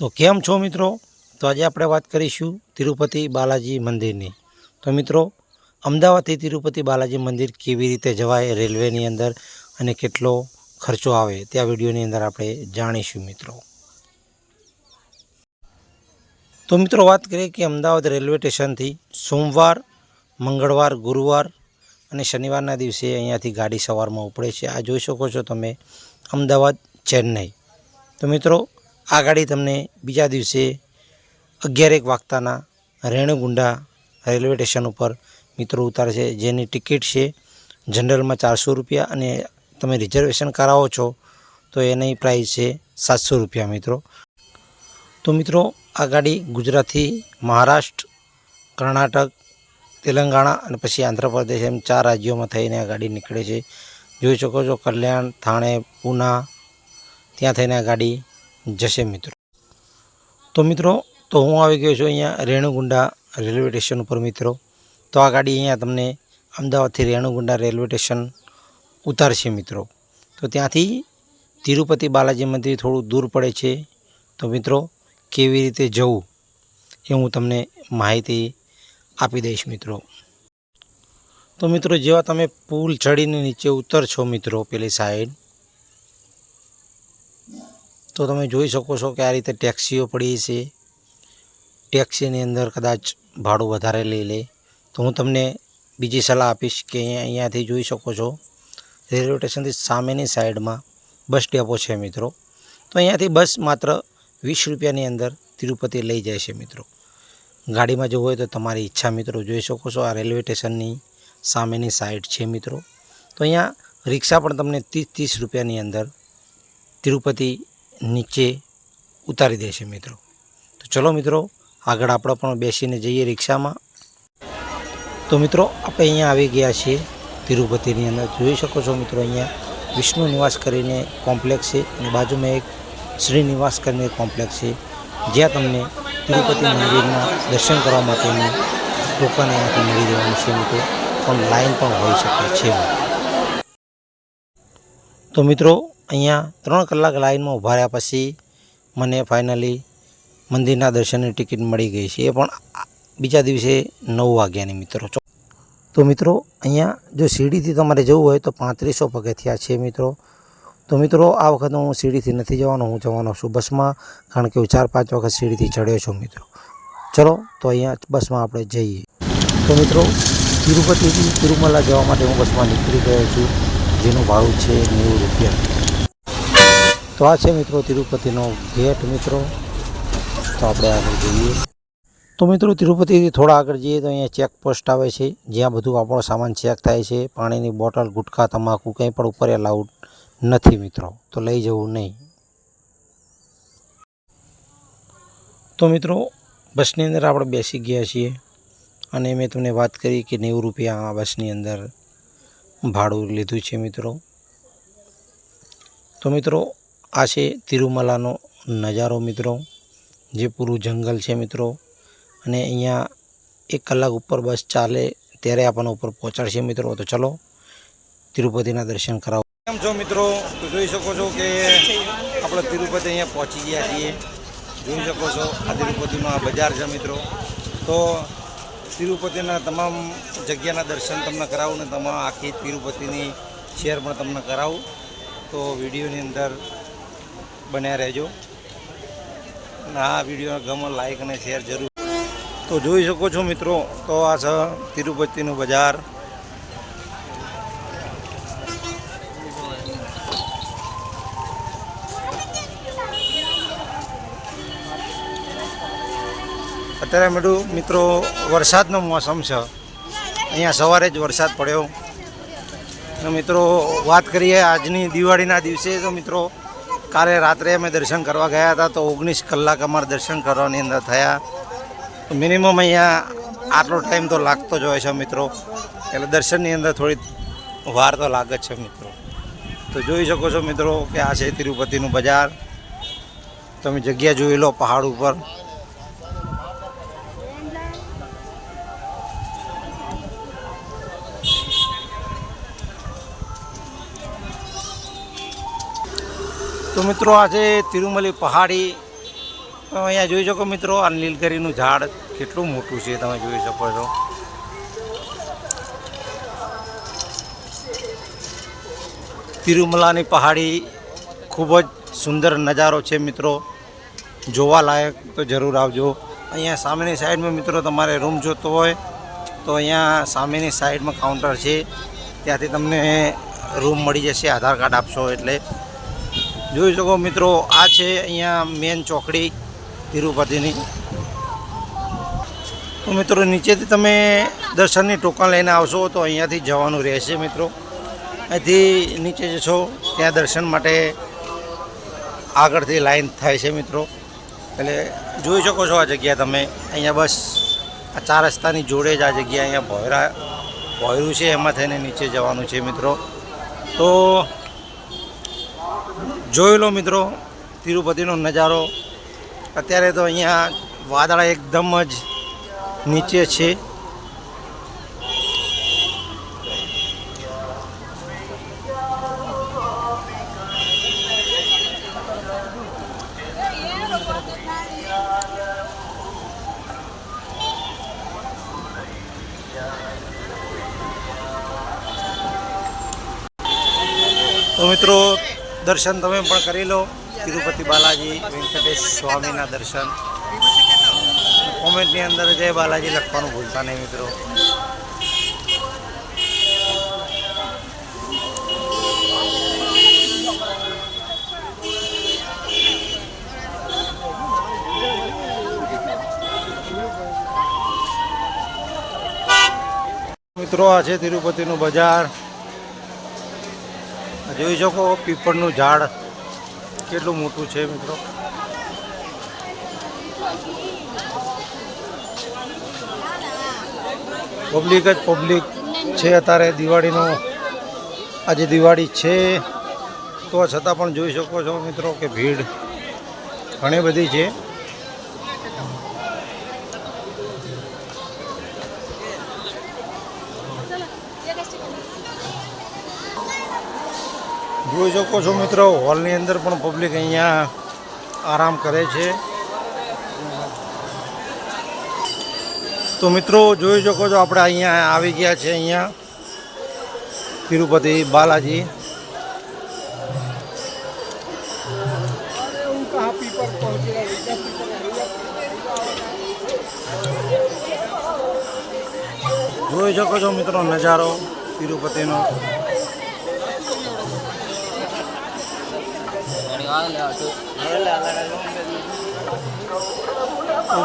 તો કેમ છો મિત્રો? તો આજે આપણે વાત કરીશું તિરુપતિ બાલાજી મંદિરની. તો મિત્રો, અમદાવાદથી તિરુપતિ બાલાજી મંદિર કેવી રીતે જવાય, રેલવેની અંદર અને કેટલો ખર્ચો આવે, તે આ વિડીયોની અંદર આપણે જાણીશું મિત્રો. તો મિત્રો, વાત કરીએ કે અમદાવાદ રેલવે સ્ટેશનથી સોમવાર, મંગળવાર, ગુરુવાર અને શનિવારના દિવસે અહીંયાથી ગાડી સવારમાં ઉપડે છે. આ જોઈ શકો છો તમે, અમદાવાદ, ચેન્નઈ. તો મિત્રો આ ગાડી તમને બીજા દિવસે અગિયાર એક વાગતાના રેણુગુંડા રેલવે સ્ટેશન ઉપર મિત્રો ઉતારશે, જેની ટિકિટ છે જનરલમાં ચારસો રૂપિયા અને તમે રિઝર્વેશન કરાવો છો, તો એની પ્રાઇસ છે સાતસો રૂપિયા મિત્રો. તો મિત્રો આ ગાડી ગુજરાતથી મહારાષ્ટ્ર, કર્ણાટક, તેલંગાણા અને પછી આંધ્રપ્રદેશ એમ ચાર રાજ્યોમાં થઈને આ ગાડી નીકળે છે. જોઈ શકો છો, કલ્યાણ, થાણે, પૂના, ત્યાં થઈને આ ગાડી જશે મિત્રો. તો મિત્રો, તો હું આવી ગયો છું અહીંયા રેણુગુંડા રેલવે સ્ટેશન ઉપર મિત્રો. તો આ ગાડી અહીંયા તમને અમદાવાદથી રેણુગુંડા રેલવે સ્ટેશન ઉતારશે મિત્રો. તો ત્યાંથી તિરુપતિ બાલાજી મંદિર થોડું દૂર પડે છે. તો મિત્રો, કેવી રીતે જવું એ હું તમને માહિતી આપી દઈશ મિત્રો. તો મિત્રો, જેવા તમે પુલ ચડીને નીચે ઉતરશો મિત્રો, પેલી સાઈડ તો તમે જોઈ શકો છો કે આ રીતે ટેક્સીઓ પડી છે. ટેક્સીની અંદર કદાચ ભાડું વધારે લઈ લે. તો હું તમને બીજી સલાહ આપીશ કે અહીંયા અહીંયાથી જોઈ શકો છો. રેલવે સ્ટેશનથી સામેની સાઈડમાં બસ ડેપો છે મિત્રો. તો અહીંયાથી બસ માત્ર વીસ રૂપિયાની અંદર તિરુપતિ લઈ જાય છે મિત્રો. ગાડીમાં જવું હોય તો તમારી ઈચ્છા મિત્રો જોઈ શકો છો. આ રેલવે સ્ટેશનની સામેની સાઈડ છે મિત્રો. તો અહીંયા રિક્ષા પણ તમને ત્રીસ ત્રીસ રૂપિયાની અંદર તિરુપતિ નીચે ઉતારી દેશે મિત્રો. તો ચલો મિત્રો, આગળ આપણે પણ બેસીને જઈએ રિક્ષામાં. તો મિત્રો, આપણે અહીંયા આવી ગયા છીએ તિરુપતિની અંદર. જોઈ શકો છો મિત્રો અહીંયા વિષ્ણુ નિવાસ કરીને કોમ્પ્લેક્સ છે અને બાજુમાં એક શ્રીનિવાસ કરીને કોમ્પ્લેક્સ છે. જ્યાં તમને તિરુપતિ મંદિરના દર્શન કરવા માટેનું ટોકન અહીંયાથી મળી રહેવાનું છે મિત્રો. પણ લાઈન પણ હોઈ શકે છે. તો મિત્રો અહીંયા ત્રણ કલાક લાઈનમાં ઊભા રહ્યા પછી મને ફાઇનલી મંદિરના દર્શનની ટિકિટ મળી ગઈ છે. એ પણ બીજા દિવસે નવ વાગ્યાની મિત્રો. તો મિત્રો, અહીંયા જો સીડીથી તમારે જવું હોય તો પાંત્રીસો પગથિયા છે મિત્રો. તો મિત્રો, આ વખત હું સીડીથી નથી જવાનો, હું જવાનો છું બસમાં, કારણ કે હું ચાર પાંચ વખત સીડીથી ચડ્યો છું મિત્રો. ચલો, તો અહીંયા બસમાં આપણે જઈએ. તો મિત્રો, તિરુપતિથી તિરુમલા જવા માટે હું બસમાં નીકળી ગયો છું. જેનું ભાડું છે નેવું રૂપિયા. તો આ છે મિત્રો તિરુપતિનો ગેટ મિત્રો. તો આપણે આગળ જઈએ. તો મિત્રો તિરુપતિથી થોડા આગળ જઈએ તો અહીંયા ચેકપોસ્ટ આવે છે. જ્યાં બધું આપણો સામાન ચેક થાય છે. પાણીની બોટલ, ગુટખા, તમાકુ કંઈ પણ ઉપર એલાઉડ નથી મિત્રો. તો લઈ જવું નહીં. તો મિત્રો બસની અંદર આપણે બેસી ગયા છીએ. અને મેં તમને વાત કરી કે નેવું રૂપિયા આ બસની અંદર ભાડું લીધું છે મિત્રો. તો મિત્રો આ છે તિરુમલાનો નજારો મિત્રો, જે પૂરું જંગલ છે મિત્રો. અને અહીંયા એક કલાક ઉપર બસ ચાલે ત્યારે આપણને ઉપર પહોંચાડશે મિત્રો. તો ચલો તિરુપતિના દર્શન કરાવો. કેમ છો મિત્રો? તો જોઈ શકો છો કે આપણે તિરુપતિ અહીંયા પહોંચી ગયા છીએ. જોઈ શકો છો આ તિરુપતિનો આ બજાર છે મિત્રો. તો તિરુપતિના તમામ જગ્યાના દર્શન તમને કરાવું ને તમામ આખી તિરુપતિની શેર પણ તમને કરાવું. તો વિડીયોની અંદર બન્યા રહેજો. અને આ વીડિયો ગમે લાઈક અને શેર જરૂર. તો જોઈ શકો છો મિત્રો, તો આ છે તિરુપતિનું બજાર. અત્યારે મેડું મિત્રો, વરસાદનો મોસમ છે. અહીંયા સવારે જ વરસાદ પડ્યો. મિત્રો, વાત કરીએ આજની દિવાળીના દિવસે, તો મિત્રો કાલે રાત્રે અમે દર્શન કરવા ગયા હતા તો ઓગણીસ કલાક અમારે દર્શન કરવાની અંદર થયા. મિનિમમ અહીંયા આટલો ટાઈમ તો લાગતો જ હોય છે મિત્રો. એટલે દર્શનની અંદર થોડી વાર તો લાગે જ છે મિત્રો. તો જોઈ શકો છો મિત્રો કે આ છે તિરુપતિનું બજાર. તમે જગ્યા જોઈ લો પહાડ ઉપર. તો મિત્રો આજે તિરુમલી પહાડી અહીંયા જોઈ શકો મિત્રો આ નીલગરીનું ઝાડ કેટલું મોટું છે તમે જોઈ શકો છો. તિરુમલાની પહાડી ખૂબ જ સુંદર નજારો છે મિત્રો. જોવાલાયક તો જરૂર આવજો. અહીંયા સામેની સાઈડમાં મિત્રો તમારે રૂમ જોતો હોય, તો અહીંયા સામેની સાઈડમાં કાઉન્ટર છે. ત્યાંથી તમને રૂમ મળી જશે, આધાર કાર્ડ આપશો એટલે. જોઈ શકો મિત્રો, આ છે અહીંયા મેન ચોકડી તિરુપતિની. તો મિત્રો, નીચેથી તમે દર્શનની ટોકન લઈને આવશો તો અહીંયાથી જવાનું રહેશે મિત્રો. અહીંથી નીચે જશો ત્યાં દર્શન માટે આગળથી લાઈન થાય છે મિત્રો. એટલે જોઈ શકો છો આ જગ્યા તમે. અહીંયા બસ આ ચાર રસ્તાની જોડે જ આ જગ્યા અહીંયા ભોયરા ભોયરું છે, એમાં થઈને નીચે જવાનું છે મિત્રો. તો જોઈ લો મિત્રો, તિરુપતિનો નજારો. અત્યારે તો અહીંયા વાદળા એકદમ જ નીચે છે. તો મિત્રો દર્શન તમે પણ કરી લો. તિરુપતિ બાલાજી, વેંકટેશ સ્વામીના દર્શન. કોમેન્ટની અંદર જય બાલાજી લખવાનું ભૂલતા નહીં મિત્રો. મિત્રો, આ છે તિરુપતિનું બજાર. જોઈ શકો પીપળનું ઝાડ કેટલું મોટું છે મિત્રો. પબ્લિક જ પબ્લિક છે અત્યારે. દિવાળીનો આજે દિવાળી છે. તો છતાં પણ જોઈ શકો છો મિત્રો કે ભીડ ઘણી બધી છે. જોઈ શકો છો મિત્રો, હોલની અંદર પણ પબ્લિક અહીંયા આરામ કરે છે. તો મિત્રો, જોઈ શકો છો આપણે અહીંયા આવી ગયા છે અહીંયા. તિરુપતિ બાલાજી. જોઈ શકો છો મિત્રો નજારો તિરુપતિનો.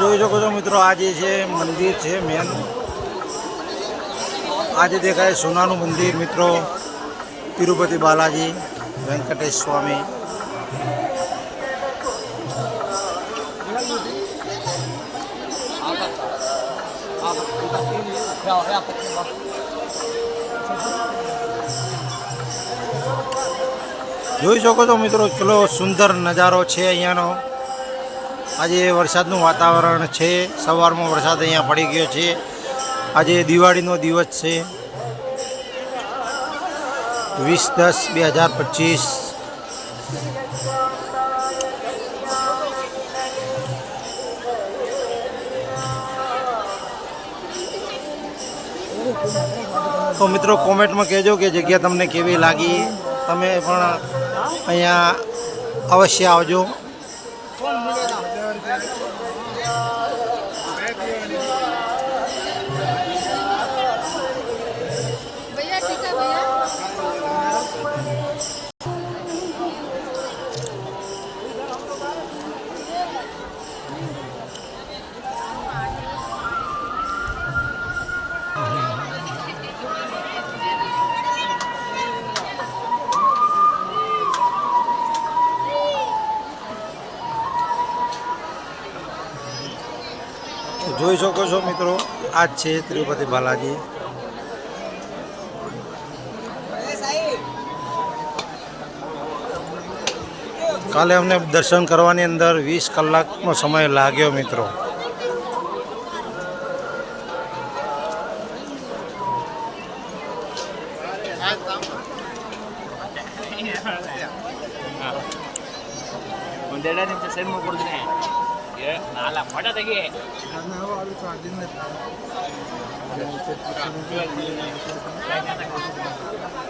જોઈ શકો છો મિત્રો, આ જે છે, મંદિર છે મેન આજે દેખાય સોનાનું મંદિર મિત્રો, તિરુપતિ બાલાજી, વેંકટેશ સ્વામી. જોઈ શકો છો મિત્રો, કેટલો સુંદર નજારો છે અહીંયાનો. આજે વરસાદનું વાતાવરણ છે, સવારમાં વરસાદ અહીંયા પડી ગયો છે. આજે દિવાળીનો દિવસ છે. વીસ દસ બે હજાર પચીસ. તો મિત્રો, કોમેન્ટમાં કહેજો કે જગ્યા તમને કેવી લાગી? તમે પણ અહીંયા અવશ્ય આવજો. જોઈ શકો છો મિત્રો આ જ છે તિરુપતિ બાલાજી કાલે અમને દર્શન કરવાની અંદર વીસ કલાકનો સમય લાગ્યો મિત્રો ಒಂದೆರಡು ನಿಮಿಷ ಸೈಡ್ ಮಾಡ್ಕೊಡ್ತೀನಿ ನಾಲ್ಕು ಫೋಟೋ ತೆಗಿ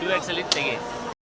ಟೂ ಎಕ್ಸಲ್ಲಿ ತೆಗಿ